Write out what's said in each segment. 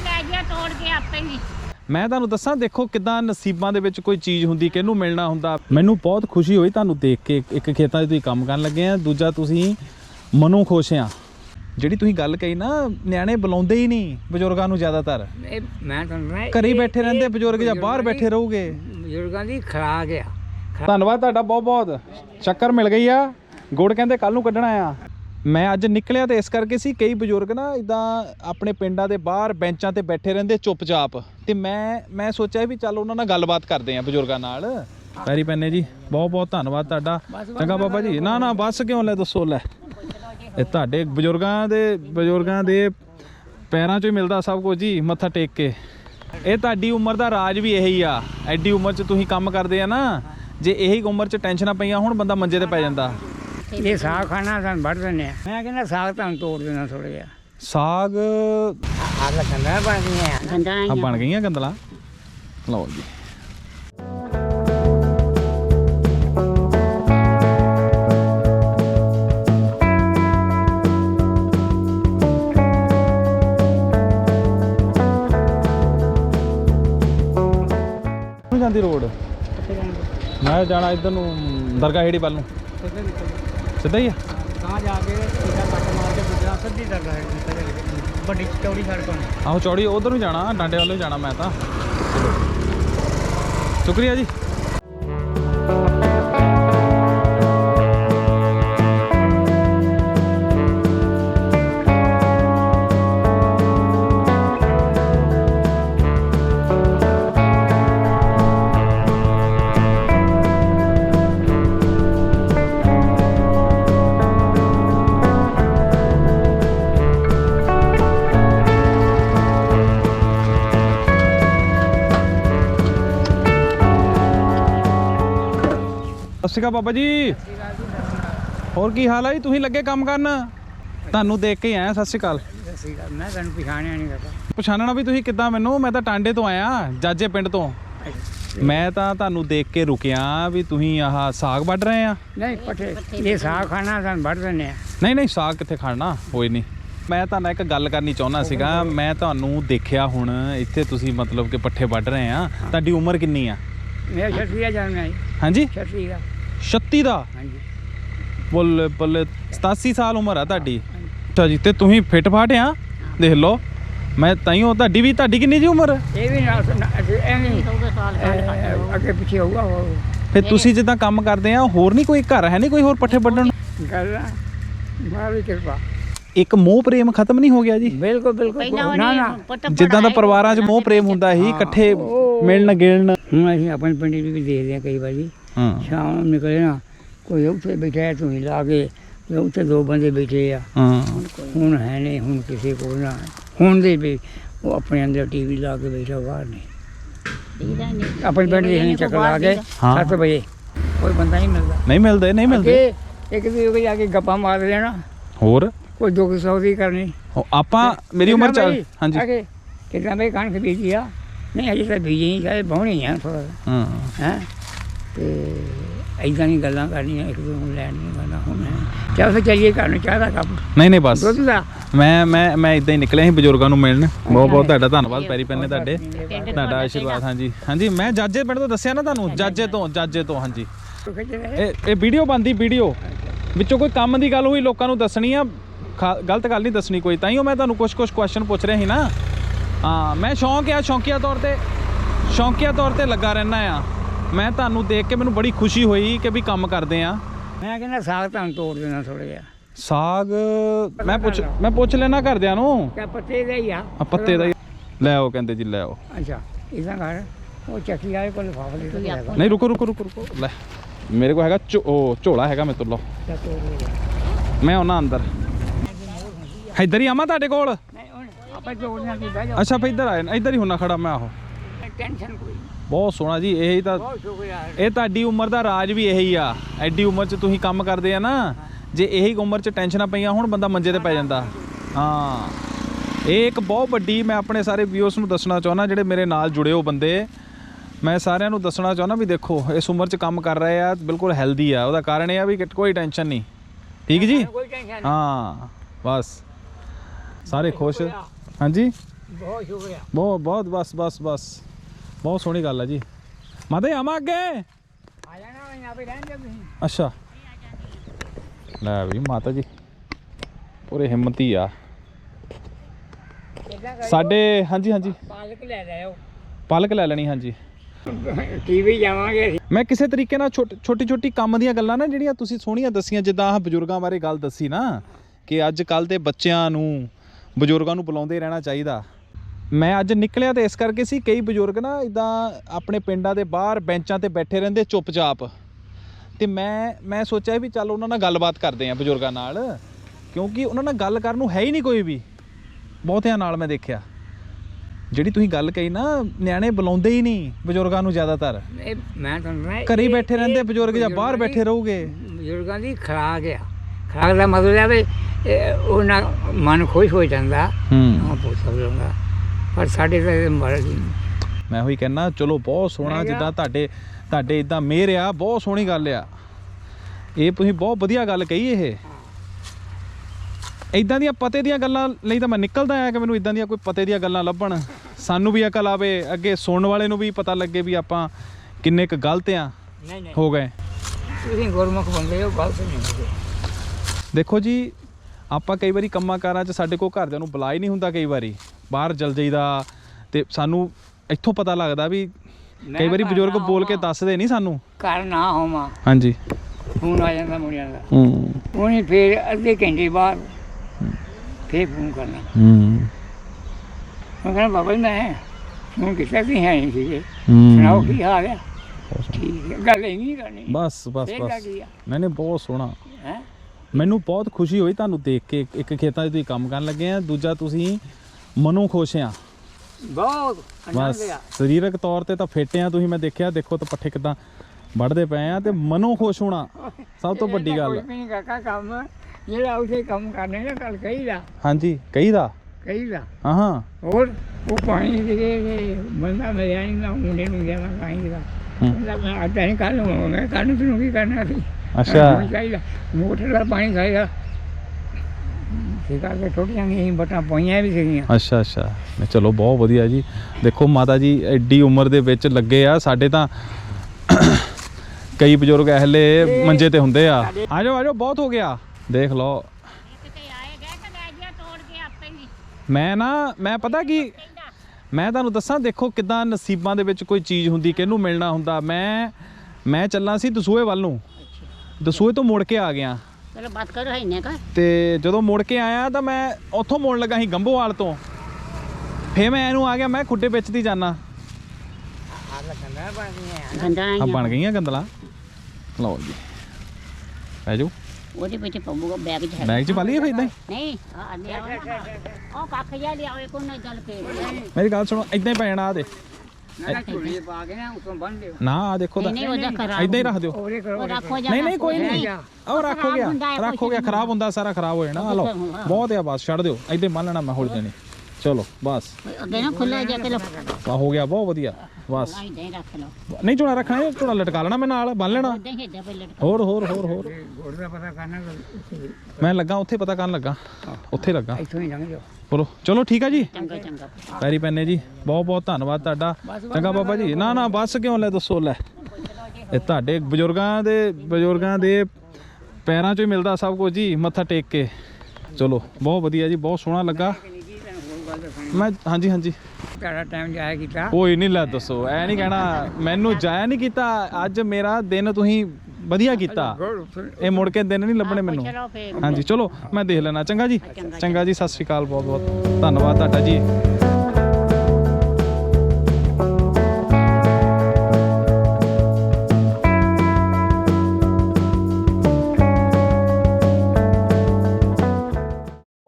ਤੇ ਲੈ ਗਿਆ ਤੋੜ ਕੇ ਆਪੇ ਹੀ। ਮੈਂ ਤੁਹਾਨੂੰ ਦੱਸਾਂ ਦੇਖੋ ਕਿਦਾਂ ਨਸੀਬਾਂ ਦੇ ਵਿੱਚ ਕੋਈ ਚੀਜ਼ ਹੁੰਦੀ ਕਿਹਨੂੰ ਮਿਲਣਾ ਹੁੰਦਾ। ਮੈਨੂੰ ਬਹੁਤ ਖੁਸ਼ੀ ਹੋਈ ਤੁਹਾਨੂੰ ਦੇਖ ਕੇ ਇੱਕ ਖੇਤਾਂ 'ਚ ਤੁਸੀਂ ਕੰਮ ਕਰਨ ਲੱਗੇ ਆ ਦੂਜਾ ਤੁਸੀਂ ਮਨੋਂ ਖੁਸ਼ ਆ। ਜਿਹੜੀ ਤੁਸੀਂ ਗੱਲ ਕਹੀ ਨਾ ਨਿਆਣੇ ਬੁਲਾਉਂਦੇ ਹੀ ਨਹੀਂ ਬਜ਼ੁਰਗਾਂ ਨੂੰ ਜ਼ਿਆਦਾਤਰ। ਇਹ ਮੈਂ ਤੁਹਾਨੂੰ ਨਾ ਘਰੇ ਹੀ ਬੈਠੇ ਰਹਿੰਦੇ ਬਜ਼ੁਰਗ ਜਾਂ ਬਾਹਰ ਬੈਠੇ ਰਹੋਗੇ। ਬਜ਼ੁਰਗਾਂ ਦੀ ਖਰਾਕ ਆ ਧੰਨਵਾਦ ਤੁਹਾਡਾ ਬਹੁਤ ਬਹੁਤ ਸ਼ੱਕਰ ਮਿਲ ਗਈ ਆ। ਗੁੜ ਕਹਿੰਦੇ ਕੱਲ ਨੂੰ ਕੱਢਣਾ ਆ। ਮੈਂ ਅੱਜ ਨਿਕਲਿਆ ਤੇ ਇਸ ਕਰਕੇ ਸੀ ਕਈ ਬਜ਼ੁਰਗ ਨਾ ਇਦਾਂ ਆਪਣੇ ਪਿੰਡਾਂ ਦੇ ਬਾਹਰ ਬੈਂਚਾਂ ਤੇ ਬੈਠੇ ਰਹਿੰਦੇ ਚੁੱਪਚਾਪ। ਤੇ ਮੈਂ ਮੈਂ ਸੋਚਿਆ ਵੀ ਚੱਲ ਉਹਨਾਂ ਨਾਲ ਗੱਲਬਾਤ ਕਰਦੇ ਆ ਬਜ਼ੁਰਗਾਂ ਨਾਲ। ਪੈਰੀ ਪੈਨੇ ਜੀ ਬਹੁਤ ਬਹੁਤ ਧੰਨਵਾਦ ਤੁਹਾਡਾ। ਚੰਗਾ ਬਾਬਾ ਜੀ। ਨਾ ਨਾ ਬੱਸ ਕਿਉਂ ਲੈ ਦੱਸੋ ਲੈ। ਇਹ ਤੁਹਾਡੇ ਬਜ਼ੁਰਗਾਂ ਦੇ ਬਜ਼ੁਰਗਾਂ ਦੇ ਪੈਰਾਂ 'ਚੋਂ ਹੀ ਮਿਲਦਾ ਸਭ ਕੁਝ ਜੀ ਮੱਥਾ ਟੇਕ ਕੇ। ਇਹ ਤੁਹਾਡੀ ਉਮਰ ਦਾ ਰਾਜ ਵੀ ਇਹੀ ਆ। ਐਡੀ ਉਮਰ 'ਚ ਤੁਸੀਂ ਕੰਮ ਕਰਦੇ ਆ ਨਾ ਜੇ ਇਹੀ ਉਮਰ 'ਚ ਟੈਨਸ਼ਨਾਂ ਪਈਆਂ ਹੁਣ ਬੰਦਾ ਮੰਜੇ ਤੇ ਪੈ ਜਾਂਦਾ। ਇਹ ਸਾਗ ਖਾਣਾ ਸਾਨੂੰ ਵੱਢ ਦਿੰਦੇ ਆ। ਮੈਂ ਕਹਿੰਦਾ ਸਾਗ ਤੁਹਾਨੂੰ ਤੋੜ ਦੇਣਾ ਥੋੜਾ ਜਿਹਾ। ਸਾਗ ਆਹ ਤਾਂ ਕੰਦਾ ਬਣ ਗਿਆ ਗੰਦਾ ਆ ਬਣ ਗਈਆਂ ਗੰਦਲਾਂ ਲਓ ਜੀ। ਜਾਂਦੀ ਰੋਡ? ਮੈਂ ਜਾਣਾ ਇੱਧਰ ਨੂੰ ਦਰਗਾਹ ਹੇੜੀ ਵੱਲ ਨੂੰ। ਸਿੱਧਾ ਹੀ ਆ। ਤਾਂ ਜਾ ਕੇ ਇਹਦਾ ਕੱਟ ਮਾਰ ਕੇ ਦੂਜਾ ਸਿੱਧੀ ਦਰਗਾਹ ਹੈ ਵੱਡੀ ਚੌੜੀ ਸੜਕ ਹੋਣੀ ਆਹੋ ਚੌੜੀ ਉਧਰ ਨੂੰ ਜਾਣਾ ਡਾਂਡੇ ਵੱਲੋਂ ਜਾਣਾ ਮੈਂ ਤਾਂ। ਸ਼ੁਕਰੀਆ ਜੀ। ਸ਼੍ਰੀ ਅਕਾਲ ਬਾਬਾ ਜੀ। ਹੋਰ ਕੀ ਹਾਲ ਹੈ ਜੀ? ਤੁਸੀਂ ਲੱਗੇ ਕੰਮ ਕਰਨ? ਤੁਹਾਨੂੰ ਦੇਖ ਕੇ ਆਇਆ ਸਤਿ ਸ਼੍ਰੀ ਅਕਾਲ। ਮੈਂ ਤੁਹਾਨੂੰ ਪਛਾਣਿਆ ਨਹੀਂ ਕਰਦਾ ਪਛਾਣਨਾ ਵੀ ਤੁਸੀਂ ਕਿੱਦਾਂ ਮੈਨੂੰ? ਮੈਂ ਤਾਂ ਟਾਂਡੇ ਤੋਂ ਆਇਆ ਜਾਜੇ ਪਿੰਡ ਤੋਂ। ਮੈਂ ਤਾਂ ਤੁਹਾਨੂੰ ਦੇਖ ਕੇ ਰੁਕਿਆ ਵੀ ਤੁਸੀਂ ਆਹ ਸਾਗ ਵੱਢ ਰਹੇ ਆ। ਨਹੀਂ ਪੱਠੇ। ਇਹ ਸਾਗ ਖਾਣਾ ਸਾਨੂੰ ਵੱਢ ਦਿੰਦੇ ਆ। ਨਹੀਂ ਨਹੀਂ ਸਾਗ ਕਿੱਥੇ ਖਾਣਾ? ਕੋਈ ਨਹੀਂ। ਮੈਂ ਤਾਂ ਇੱਕ ਗੱਲ ਕਰਨੀ ਚਾਹੁੰਦਾ ਸੀਗਾ। ਮੈਂ ਤੁਹਾਨੂੰ ਦੇਖਿਆ ਹੁਣ ਇੱਥੇ ਤੁਸੀਂ ਮਤਲਬ ਕਿ ਪੱਠੇ ਵੱਢ ਰਹੇ ਆ। ਤੁਹਾਡੀ ਉਮਰ ਕਿੰਨੀ ਆ? ਮੇਰਾ ਛੱਤੀਆ ਜਨਮ ਹੈ ਹਾਂਜੀ? ਛੱਤੀ ਦਾ 36 ਦਾ? ਹਾਂਜੀ। ਬੱਲੇ ਬੱਲੇ 87 ਸਾਲ ਉਮਰ ਆ ਤੁਹਾਡੀ। ਅੱਛਾ ਜੀ ਤੇ ਤੁਸੀਂ ਫਿੱਟ ਫਾਟ ਆ? ਦੇਖ ਲਓ ਮੈਂ ਤਾਈਓ ਤੁਹਾਡੀ ਵੀ ਤੁਹਾਡੀ ਕਿੰਨੀ ਜੀ ਉਮਰ? ਇਹ ਵੀ ਨਾਲ ਐਵੇਂ ਹੀ, ਸੌ ਸਾਲ ਖੰਡ ਖੰਡ ਅਹ, ਅੱਗੇ ਪਿੱਛੇ ਹੋਊਗਾ ਫਿਰ ਤੁਸੀਂ ਜਿੱਦਾਂ ਕੰਮ ਕਰਦੇ ਆ ਹੋਰ ਨਹੀਂ ਕੋਈ ਘਰ ਹੈ ਨਹੀਂ ਕੋਈ ਹੋਰ ਪੱਠੇ ਵੱਢਣ? ਨੂੰ? ਗੱਲ ਆ ਕਿਰਪਾ। ਇੱਕ ਮੋਹ ਪ੍ਰੇਮ ਖਤਮ ਨਹੀਂ ਹੋ ਗਿਆ ਜੀ? ਬਿਲਕੁਲ ਬਿਲਕੁਲ। ਨਾ ਨਾ। ਜਿੱਦਾਂ ਦਾ ਪਰਿਵਾਰਾਂ 'ਚ ਮੋਹ ਪ੍ਰੇਮ ਹੁੰਦਾ ਸੀ ਇਕੱਠੇ ਮਿਲਣ ਗਿਲਣ ਹੁਣ ਅਸੀਂ ਆਪਣੇ ਪਿੰਡ ਵੀ ਦੇਖਦੇ ਹਾਂ ਕਈ ਵਾਰੀ। ਹਾਂ। ਸ਼ਾਮ ਨੂੰ ਨਿਕਲੇ ਨਾ ਕੋਈ ਉੱਥੇ ਬੈਠਾ ਹੈ ਤੁਸੀਂ ਲਾ ਕੇ ਤੇ ਉੱਥੇ ਦੋ ਬੰਦੇ ਬੈਠੇ ਆ। ਹਾਂ। ਹੁਣ ਹੈ ਨਹੀਂ ਹੁਣ ਕਿਸੇ ਕੋਲ ਨਾ ਹੁਣ ਦੇ ਵੀ ਉਹ ਆਪਣੇ ਅੰਦਰ ਟੀਵੀ ਲਾ ਕੇ ਬੈਠਾ ਬਾਹਰ ਨਹੀਂ। ਆਪਣੇ ਪਿੰਡ ਦੇ ਨਹੀਂ ਚੱਕਰ ਲਾ ਕੇ ਹਾਂ। 7 ਵਜੇ। ਕੋਈ ਬੰਦਾ ਨਹੀਂ ਮਿਲਦਾ। ਨਹੀਂ ਮਿਲਦੇ ਨਹੀਂ ਮਿਲਦੇ। ਇੱਕ ਦੂਜੇ ਕੋਲ ਜਾ ਕੇ ਗੱਪਾਂ ਮਾਰ ਲੈਣਾ ਹੋਰ? ਕੋਈ ਦੁੱਖ ਸੌ ਦੀ ਕਰਨੀ। ਉਹ ਆਪਾਂ ਮੇਰੀ ਉਮਰ ਚ ਹਾਂਜੀ। ਕਿਦਾਂ ਬਈ ਕਣਕ ਬੀਜੀ ਆ? ਨਹੀਂ ਅਜੇ ਤਾਂ ਬੀਜੀ ਨਹੀਂ ਚਾਹੇ ਬਹੁਣੀ ਆ ਥੋੜਾ ਹਾਂ। ਹੈ? ਤੇ ਐਦਾਂ ਨਹੀਂ ਗੱਲਾਂ ਕਰਨੀਆਂ ਇੱਕ ਦੂਜੇ ਨੂੰ ਲੈਣ ਨਹੀਂ ਕਰਨਾ ਹੁਣ। ਚੱਲ ਫਿਰ ਚੱਲੀਏ ਘਰ ਨੂੰ ਚਾਹ ਦਾ ਕੱਪ ਨਹੀਂ ਨਹੀਂ ਬਸ। ਦੁੱਧ ਦਾ? ਮੈਂ ਮੈਂ ਮੈਂ ਇਦਾਂ ਹੀ ਨਿਕਲਿਆ ਸੀ ਬਜ਼ੁਰਗਾਂ ਨੂੰ ਮਿਲਣ। ਬਹੁਤ ਬਹੁਤ ਤੁਹਾਡਾ ਧੰਨਵਾਦ ਪੈਰੀ ਪੈਨੇ ਤੁਹਾਡੇ। ਤੁਹਾਡਾ ਆਸ਼ੀਰਵਾਦ ਹਾਂਜੀ। ਹਾਂਜੀ ਮੈਂ ਜਾਜੇ ਪਿੰਡ ਤੋਂ ਦੱਸਿਆ ਨਾ ਤੁਹਾਨੂੰ ਜਾਜੇ ਤੋਂ ਜਾਜੇ ਤੋਂ ਹਾਂਜੀ। ਇਹ ਇਹ ਵੀਡੀਓ ਬੰਦੀ ਵੀਡੀਓ। ਵਿੱਚੋਂ ਕੋਈ ਕੰਮ ਦੀ ਗੱਲ ਹੋਈ ਲੋਕਾਂ ਨੂੰ ਦੱਸਣੀ ਆ ਗਲਤ ਗੱਲ ਨਹੀਂ ਦੱਸਣੀ ਕੋਈ। ਤਾਈਓ ਮੈਂ ਤੁਹਾਨੂੰ ਕੁਝ ਕੁਝ ਕੁਐਸਚਨ ਪੁੱਛ ਰਿਹਾ ਸੀ ਨਾ। ਹਾਂ ਮੈਂ ਸ਼ੌਂਕ ਆ ਸ਼ੌਂਕੀਆ ਤੌਰ ਤੇ ਸ਼ੌਂਕੀਆ ਤੌਰ ਤੇ ਲੱਗਾ ਰਹਿਣਾ ਆ। ਮੈਂ ਤੁਹਾਨੂੰ ਦੇਖ ਕੇ ਮੈਨੂੰ ਬੜੀ ਖੁਸ਼ੀ ਹੋਈ ਕਿ ਵੀ ਕੰਮ ਕਰਦੇ ਆ। ਮੈਂ ਕਹਿੰਦਾ ਸਾਗ ਤੁਹਾਨੂੰ ਤੋੜ ਦੇਣਾ ਥੋੜਾ ਜਿਹਾ। ਸਾਗ ਮੈਂ ਪੁੱਛ ਮੈਂ ਪੁੱਛ ਲੈਣਾ ਘਰਦਿਆਂ ਨੂੰ। ਕਿਆ ਪੱਤੇ ਦਾ ਹੀ ਆ। ਆ ਪੱਤੇ ਦਾ ਹੀ। ਲੈ ਆਓ ਕਹਿੰਦੇ ਜੀ ਲੈ ਆਓ। ਅੱਛਾ ਇਦਾਂ ਕਰ ਉਹ ਚੱਕੀ ਵਾਲੇ ਕੋਲ ਲਿਫਾਫਾ ਦੇ ਦੇ ਨਹੀਂ ਰੁਕੋ ਰੁਕੋ ਰੁਕੋ ਰੁਕੋ ਲੈ। ਮੇਰੇ ਕੋਲ ਹੈਗਾ ਝੋ- ਉਹ ਝੋਲਾ ਹੈਗਾ ਮੇਰੇ ਤੋਂ ਲਓ। ਮੈਂ ਆਉਣਾ ਅੰਦਰ। ਇੱਧਰ ਹੀ ਆਵਾਂ ਤੁਹਾਡੇ ਕੋਲ? ਨਹੀਂ ਹੁਣ ਆਪਾਂ ਜੋੜਨਾ ਕੀ ਬਹਿ ਜਾ ਅੱਛਾ ਫੇ ਇੱਧਰ ਆਏ ਇੱਧਰ ਹੀ ਹੁੰਨਾ ਖੜਾ ਮੈਂ ਆਹੋ। ਟੈਨਸ਼ਨ ਕੋਈ ਬਹੁਤ ਸੋਹਣਾ ਜੀ ਇਹੀ ਤਾਂ ਬਹੁਤ ਸ਼ੁਕਰੀਆ। ਇਹ ਤੁਹਾਡੀ ਉਮਰ ਦਾ ਰਾਜ ਵੀ ਇਹੀ ਆ। ਐਡੀ ਉਮਰ 'ਚ ਤੁਸੀਂ ਕੰਮ ਕਰਦੇ ਆ ਨਾ ਜੇ ਇਹੀ ਉਮਰ 'ਚ ਟੈਨਸ਼ਨਾਂ ਪਈਆਂ ਹੁਣ ਬੰਦਾ ਮੰਜੇ ਤੇ ਪੈ ਜਾਂਦਾ। ਹਾਂ। ਇਹ ਇੱਕ ਬਹੁਤ ਵੱਡੀ ਮੈਂ ਆਪਣੇ ਸਾਰੇ ਵਿਊਅਰਸ ਨੂੰ ਦੱਸਣਾ ਚਾਹੁੰਦਾ ਜਿਹੜੇ ਮੇਰੇ ਨਾਲ ਜੁੜੇ ਹੋ ਬੰਦੇ ਮੈਂ ਸਾਰਿਆਂ ਨੂੰ ਦੱਸਣਾ ਚਾਹੁੰਦਾ ਵੀ ਦੇਖੋ ਇਸ ਉਮਰ 'ਚ ਕੰਮ ਕਰ ਰਹੇ ਆ ਬਿਲਕੁਲ ਹੈਲਦੀ ਆ। ਉਹਦਾ ਕਾਰਨ ਇਹ ਆ ਵੀ ਕੋਈ ਟੈਨਸ਼ਨ ਨਹੀਂ। ਠੀਕ ਜੀ? ਹਾਂ ਬਸ। ਸਾਰੇ ਖੁਸ਼? ਹਾਂਜੀ? ਬਹੁਤ ਸ਼ੁਕਰੀਆ। ਬਹੁਤ ਬਹੁਤ ਬਸ ਬਸ ਬਸ। ਬਹੁਤ ਸੋਹਣੀ ਗੱਲ ਹੈ ਜੀ। ਮਾਤੇ ਆਵਾਂ ਅੱਗੇ? ਆ ਜਾਣਾ ਮੈਂ ਆਪੇ ਰਹਿਣ ਦੇ ਤੁਸੀਂ। ਅੱਛਾ। ਲੈ ਵੀ ਮਾਤਾ ਜੀ ਪੂਰੇ ਹਿੰਮਤੀ ਆ। ਇਦਾਂ ਸਾਡੇ ਹਾਂਜੀ ਹਾਂਜੀ। ਪਾਲਕ ਲੈ ਲਿਓ ਪਾਲਕ ਲੈ ਲੈਣੀ ਹਾਂਜੀ। ਟੀਵੀ ਜਾਵਾਂਗੇ ਅਸੀਂ। ਮੈਂ ਕਿਸੇ ਤਰੀਕੇ ਨਾਲ ਛੋਟੀ ਛੋਟੀ ਕੰਮ ਦੀਆਂ ਗੱਲਾਂ ਨਾ ਜਿਹੜੀਆਂ ਤੁਸੀਂ ਸੋਹਣੀਆਂ ਦੱਸੀਆਂ ਜਿੱਦਾਂ ਆਹ ਬਜ਼ੁਰਗਾਂ ਬਾਰੇ ਗੱਲ ਦੱਸੀ ਨਾ ਕਿ ਅੱਜ ਕੱਲ ਦੇ ਬੱਚਿਆਂ ਨੂੰ ਬਜ਼ੁਰਗਾਂ ਨੂੰ ਬੁਲਾਉਂਦੇ ਰਹਿਣਾ ਚਾਹੀਦਾ। ਮੈਂ ਅੱਜ ਨਿਕਲਿਆ ਤੇ ਇਸ ਕਰਕੇ ਸੀ ਕਈ ਬਜ਼ੁਰਗ ਨਾ ਇਦਾਂ ਆਪਣੇ ਪਿੰਡਾਂ ਦੇ ਬਾਹਰ ਬੈਂਚਾਂ ਤੇ ਬੈਠੇ ਰਹਿੰਦੇ ਚੁੱਪਚਾਪ। ਤੇ ਮੈਂ ਮੈਂ ਸੋਚਿਆ ਵੀ ਚੱਲ ਉਹਨਾਂ ਨਾਲ ਗੱਲਬਾਤ ਕਰਦੇ ਆਂ ਬਜ਼ੁਰਗਾਂ ਨਾਲ ਕਿਉਂਕਿ ਉਹਨਾਂ ਨਾਲ ਗੱਲ ਕਰਨ ਨੂੰ ਹੈ ਹੀ ਨਹੀਂ ਕੋਈ ਵੀ। ਬਹੁਤਿਆਂ ਨਾਲ ਮੈਂ ਦੇਖਿਆ। ਜਿਹੜੀ ਤੁਸੀਂ ਗੱਲ ਕਹੀ ਨਾ ਨਿਆਣੇ ਬੁਲਾਉਂਦੇ ਹੀ ਨਹੀਂ ਬਜ਼ੁਰਗਾਂ ਨੂੰ ਜ਼ਿਆਦਾਤਰ। ਮੈਂ ਤੁਹਾਨੂੰ ਨਾ ਘਰੇ ਹੀ ਬੈਠੇ ਰਹਿੰਦੇ ਬਜ਼ੁਰਗ ਜਾਂ ਬਾਹਰ ਬੈਠੇ ਰਹੋਗੇ। ਬਜ਼ੁਰਗਾਂ ਦੀ ਖਰਾਕ ਆ ਖਰਾਕ ਦਾ ਮਤਲਬ ਹੈ ਵੀ ਉਹਨਾਂ ਮਨ ਖੁਸ਼ ਹੋ ਜਾਂਦਾ। ਹੂੰ। ਹਾਂ ਪੁੱਛ ਸਕਦਾ ਪਰ ਸਾਡੇ ਤਾਂ ਹੀ ਨਹੀਂ। ਮੈਂ ਉਹੀ ਕਹਿਣਾ ਚਲੋ ਬਹੁਤ ਸੋਹਣਾ ਜਿੱਦਾਂ ਤੁਹਾਡੇ ਤੁਹਾਡੇ ਇਦਾਂ ਮਿਹਰ ਆ ਬਹੁਤ ਸੋਹਣੀ ਗੱਲ ਆ। ਇਹ ਤੁਸੀਂ ਬਹੁਤ ਵਧੀਆ ਗੱਲ ਕਹੀ ਇਹ। ਇਦਾਂ ਦੀਆਂ ਪਤੇ ਦੀਆਂ ਗੱਲਾਂ ਲਈ ਤਾਂ ਮੈਂ ਨਿਕਲਦਾ ਆ ਕਿ ਮੈਨੂੰ ਇਦਾਂ ਦੀਆਂ ਕੋਈ ਪਤੇ ਦੀਆਂ ਗੱਲਾਂ ਲੱਭਣ। ਸਾਨੂੰ ਵੀ ਅਕਲ ਆਵੇ ਅੱਗੇ ਸੁਣਨ ਵਾਲੇ ਨੂੰ ਵੀ ਪਤਾ ਲੱਗੇ ਵੀ ਆਪਾਂ ਕਿੰਨੇ ਕੁ ਗਲਤ ਆ। ਨਹੀਂ ਨਹੀਂ। ਹੋ ਗਏ। ਤੁਸੀਂ ਗੁਰਮੁਖ ਬੰਦੇ ਹੋ ਗਲਤ ਨਹੀਂ ਹੁੰਦੇ। ਦੇਖੋ ਜੀ ਆਪਾਂ ਕਈ ਵਾਰੀ ਕੰਮਾਂ ਕਾਰਾਂ 'ਚ ਸਾਡੇ ਕੋਲ ਘਰਦਿਆਂ ਨੂੰ ਬੁਲਾ ਹੀ ਨਹੀਂ ਹੁੰਦਾ ਕਈ ਵਾਰੀ। ਬਾਹਰ ਜਲ ਜਾਈਦਾ ਤੇ ਸਾਨੂੰ ਇੱਥੋਂ ਪਤਾ ਲੱਗਦਾ ਵੀ ਕਈ ਵਾਰੀ ਬਜ਼ੁਰਗ ਬੋਲ ਕੇ ਦੱਸਦੇ ਨਹੀਂ ਸਾਨੂੰ। ਘਰ ਨਾ ਹੋਵਾਂ। ਹਾਂਜੀ। ਫੋਨ ਆ ਜਾਂਦਾ ਮੁੰਡਿਆਂ ਦਾ। ਹੂੰ। ਉਹਨੇ ਫਿਰ ਅੱਧੇ ਘੰਟੇ ਬਾਅਦ ਫੇਰ ਫੋਨ ਕਰਨਾ। ਹੂੰ। ਮੈਂ ਕਹਿੰਦਾ ਬਾਬਾ ਜੀ ਮੈਂ ਫੋਨ ਕੀਤਾ ਸੀ ਹੈ ਨਹੀਂ ਸੀਗੇ। ਹੂੰ। ਸੁਣਾਓ ਕੀ ਹਾਲ ਹੈ? ਠੀਕ ਹੈ ਗੱਲ ਇਹ ਨਹੀਂ। ਕਰਨੀ ਬਸ ਬਸ। ਬਸ ਨਹੀਂ ਬਹੁਤ ਸੋਹਣਾ। ਹੈ? ਮੈਨੂੰ ਬਹੁਤ ਖੁਸ਼ੀ ਹੋਈ ਤੁਹਾਨੂੰ ਦੇਖ ਕੇ। ਇੱਕ ਖੇਤਾਂ 'ਚ ਤੁਸੀਂ ਕੰਮ ਕਰਨ ਲੱਗੇ ਆ। ਦੂਜਾ ਤੁਸੀਂ ਮਨੋਂ ਖੁਸ਼ ਆ। ਬਹੁਤ ਬਸ ਸਰੀਰਕ ਤੌਰ ਤੇ ਤਾਂ ਫਿੱਟ ਆ ਤੁਸੀਂ ਮੈਂ ਦੇਖਿਆ ਦੇਖੋ ਤਾਂ ਪੱਠੇ ਕਿਦਾਂ ਵੱਢਦੇ ਪਏ ਆ ਤੇ ਮਨੋਂ ਖੁਸ਼ ਹੋਣਾ ਸਭ ਤੋਂ ਵੱਡੀ ਗੱਲ। ਕੋਈ ਵੀ ਨਹੀਂ ਕਾਕਾ ਕੰਮ ਜਿਹੜਾ ਉਸੇ ਕੰਮ ਕਰਨੇ ਨਾ ਗੱਲ ਕਹੀਦਾ। ਹਾਂਜੀ ਕਹੀਦਾ? ਕਹੀਦਾ। ਹਾਂ ਹਾਂ। ਹੋਰ ਉਹ ਪਾਣੀ ਦੇ ਬੰਦਾ ਮਿਲਿਆ ਨਹੀਂ ਨਾ ਮੁੰਡੇ ਨੂੰ ਗਿਆ ਹੂੰ। ਕਹਿੰਦਾ ਮੈਂ ਅੱਜ ਨਹੀਂ ਕੱਲ ਨੂੰ ਮੈਂ ਕੱਲ ਨੂੰ ਕੀ ਕਰਨਾ ਸੀ? ਅੱਛਾ। ਮੋਟਰ ਦਾ ਪਾਣੀ ਖਾਏਗਾ। ਸਿਕਾ ਕੇ ਟੁੱਟੀਆਂ ਗਈਆਂ ਬਟਾਂ ਪਈਆਂ ਵੀ ਸੀਗੀਆਂ। ਅੱਛਾ ਅੱਛਾ। ਨਹੀਂ, ਚਲੋ ਬਹੁਤ ਵਧੀਆ ਜੀ। ਦੇਖੋ ਮਾਤਾ ਜੀ ਐਡੀ ਉਮਰ ਦੇ ਵਿੱਚ ਲੱਗੇ ਆ ਸਾਡੇ ਤਾਂ ਕਈ ਬਜ਼ੁਰਗ ਇਹਲੇ ਮੰਜੇ ਤੇ ਹੁੰਦੇ ਆ। ਆ ਜਾਓ ਆ ਜਾਓ ਬਹੁਤ ਹੋ ਗਿਆ। ਦੇਖ ਲਓ। ਮੈਂ ਨਾ ਮੈਂ ਪਤਾ ਕੀ ਮੈਂ ਤੁਹਾਨੂੰ ਦੱਸਾਂ ਦੇਖੋ ਕਿਦਾਂ ਨਸੀਬਾਂ ਦੇ ਵਿੱਚ ਕੋਈ ਚੀਜ਼ ਹੁੰਦੀ ਕਿਹਨੂੰ ਮਿਲਣਾ ਹੁੰਦਾ। ਮੈਂ ਮੈਂ ਚੱਲਾਂ ਸੀ ਦਸੂਏ ਵੱਲ ਨੂੰ। ਦਸੂਏ ਤੋਂ ਮੁੜ ਕੇ ਆ ਗਿਆ। ਚਲੋ ਬਾਤ ਕਰੋ ਹੈ ਨੇ ਕਾ ਤੇ ਜਦੋਂ ਮੁੜ ਕੇ ਆਇਆ ਤਾਂ ਮੈਂ ਉੱਥੋਂ ਮੋੜ ਲੱਗਾ ਸੀ ਗੰਭੋਵਾਲ ਤੋਂ। ਫੇਰ ਮੈਂ ਇਹਨੂੰ ਆ ਗਿਆ ਮੈਂ ਖੁੱਡੇ ਵਿੱਚ ਦੀ ਜਾਣਾ ਗੰਦਾ ਆ ਬਣ ਗਈਆਂ ਗੰਦਲਾਂ। ਲਓ ਜੀ। ਪੈ ਜਾਓ। ਉਹਦੇ ਵਿੱਚ ਪਊਗਾ ਬੈਗ ਚ ਬੈਗ 'ਚ ਪਾ ਲਈਏ ਫਿਰ ਇਦਾਂ ਹੀ? ਨਹੀਂ ਆ ਲਿਆਓ ਨਾ। ਉਹ ਕੱਖ ਜਿਹਾ ਲਿਆਓ ਇੱਕ ਉਹਨੇ ਗੱਲ ਫੇਰ। ਮੇਰੀ ਗੱਲ ਸੁਣੋ ਇਦਾਂ ਹੀ ਪੈ ਜਾਣਾ ਆ ਦੇ ਨਾ ਝੋਲੀ ਪਾ ਕੇ ਨਾ ਉਸੋਂ ਬੰਨ ਦਿਓ ਨਾ ਆ ਦੇਖੋ ਤਾਂ ਨਹੀਂ ਨਹੀਂ ਉਹਦਾ ਖਰਾਬ ਇਦਾਂ ਹੀ ਰੱਖ ਦਿਓ। ਉਹਦੇ ਕਰੋ ਉਹ ਰੱਖੋ ਜਾ ਨਹੀਂ ਨਹੀਂ ਕੋਈ ਨਹੀਂ। ਉਹ ਰੱਖ ਹੋ ਗਿਆ। ਰੱਖ ਹੋ ਗਿਆ ਖਰਾਬ ਹੁੰਦਾ ਸਾਰਾ ਖਰਾਬ ਹੋ ਜਾਣਾ। ਆ ਲਓ ਬਹੁਤ ਆ ਬਸ ਛੱਡ ਦਿਓ। ਇਦਾਂ ਬੰਨ ਲੈਣਾ ਮੈਂ ਹੌਲੀ ਦੇਣੀ ਚਲੋ ਬਸ। ਅੱਗੇ ਨਾ ਖੁੱਲਾ ਜਾ ਕੇ ਲੋ ਆ ਹੋ ਗਿਆ ਬਹੁਤ ਵਧੀਆ। ਬਸ। ਨਹੀਂ ਝੋਲਾ ਰੱਖਣਾ ਇਹ ਝੋਲਾ ਲਟਕਾ ਲੈਣਾ ਮੈਂ ਨਾਲ ਬੰਨ ਲੈਣਾ। ਹੋਰ ਹੋਰ ਹੋਰ ਹੋਰ। ਮੈਂ ਲੱਗਾ ਉੱਥੇ ਪਤਾ ਕਰਨ ਲੱਗਾ। ਉੱਥੇ ਲੱਗਾ। ਇੱਥੋਂ ਹੀ ਲੰਘ ਜਾਓ। ਬੋਲੋ। ਚਲੋ ਠੀਕ ਆ ਜੀ। ਚੰਗਾ ਚੰਗਾ। ਪੈਰੀ ਪੈਨੇ ਜੀ। ਬਹੁਤ ਬਹੁਤ ਧੰਨਵਾਦ ਤੁਹਾਡਾ। ਚੰਗਾ ਬਾਬਾ ਜੀ। ਨਾ ਨਾ ਬੱਸ ਕਿਉਂ ਲੈ ਦੱਸੋ ਲੈ। ਇਹ ਤੁਹਾਡੇ ਬਜ਼ੁਰਗਾਂ ਦੇ ਬਜ਼ੁਰਗਾਂ ਦੇ ਪੈਰਾਂ 'ਚੋਂ ਹੀ ਮਿਲਦਾ ਸਭ ਕੁਝ ਜੀ ਮੱਥਾ ਟੇਕ ਕੇ। ਚਲੋ ਬਹੁਤ ਵਧੀਆ ਜੀ ਬਹੁਤ ਸੋਹਣਾ ਲੱਗਾ। ਮੈਂ ਹਾਂਜੀ ਹਾਂਜੀ। ਤੁਹਾਡਾ ਟਾਈਮ ਜਾਇਆ ਕੀਤਾ। ਕੋਈ ਨਹੀਂ ਲੈ ਦੱਸੋ। ਐ ਨਹੀਂ ਕਹਿਣਾ। ਮੈਨੂੰ ਜਾਇਆ ਨਹੀਂ ਕੀਤਾ। ਅੱਜ ਮੇਰਾ ਦਿਨ ਤੁਸੀਂ ਵਧੀਆ ਕੀਤਾ। ਇਹ ਮੁੜ ਕੇ ਦਿਨ ਨਹੀਂ ਲੱਭਣੇ ਮੈਨੂੰ। ਹਾਂਜੀ ਚਲੋ ਮੈਂ ਦੇਖ ਲੈਣਾ। ਚੰਗਾ ਜੀ। ਚੰਗਾ ਜੀ। ਸਤਿ ਸ਼੍ਰੀ ਅਕਾਲ ਬਹੁਤ ਬਹੁਤ। ਧੰਨਵਾਦ ਤੁਹਾਡਾ ਜੀ।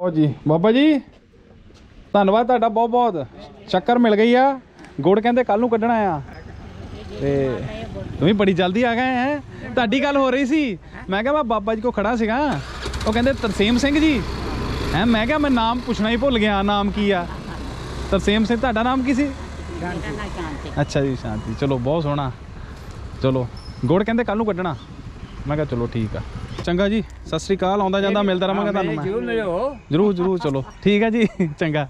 ਉਹ ਜੀ ਬਾਬਾ ਜੀ। ਧੰਨਵਾਦ ਤੁਹਾਡਾ ਬਹੁਤ ਬਹੁਤ। ਸ਼ੱਕਰ ਮਿਲ ਗਈ ਆ। ਗੁੜ ਕਹਿੰਦੇ ਕੱਲ ਨੂੰ ਕੱਢਣਾ ਆ। ਤੇ ਤੁਸੀਂ ਬੜੀ ਜਲਦੀ ਆ ਗਏ ਹੈ। ਤੁਹਾਡੀ ਗੱਲ ਹੋ ਰਹੀ ਸੀ। ਮੈਂ ਕਿਹਾ ਮੈਂ ਬਾਬਾ ਜੀ ਕੋ ਖੜਾ ਸੀਗਾ। ਉਹ ਕਹਿੰਦੇ ਤਰਸੇਮ ਸਿੰਘ ਜੀ। ਹੈ ਮੈਂ ਕਿਹਾ ਮੈਂ ਨਾਮ ਪੁੱਛਣਾ ਹੀ ਭੁੱਲ ਗਿਆ ਨਾਮ ਕੀ ਆ? ਤਰਸੇਮ ਸਿੰਘ ਤੁਹਾਡਾ ਨਾਮ ਕੀ ਸੀ? ਅੱਛਾ ਜੀ ਸ਼ਾਂਤੀ। ਚਲੋ ਬਹੁਤ ਸੋਹਣਾ। ਚਲੋ ਗੁੜ ਕਹਿੰਦੇ ਕੱਲ ਨੂੰ ਕੱਢਣਾ। ਮੈਂ ਕਿਹਾ ਚਲੋ ਠੀਕ ਆ। ਚੰਗਾ ਜੀ ਸਤਿ ਸ੍ਰੀ ਅਕਾਲ। ਆਉਂਦਾ ਜਾਂਦਾ ਮਿਲਦਾ ਰਵਾਂਗਾ ਤੁਹਾਨੂੰ ਮੈਂ ਜਰੂਰ ਜਰੂਰ ਜਰੂਰ ਚਲੋ। ਠੀਕ ਹੈ ਜੀ ਚੰਗਾ।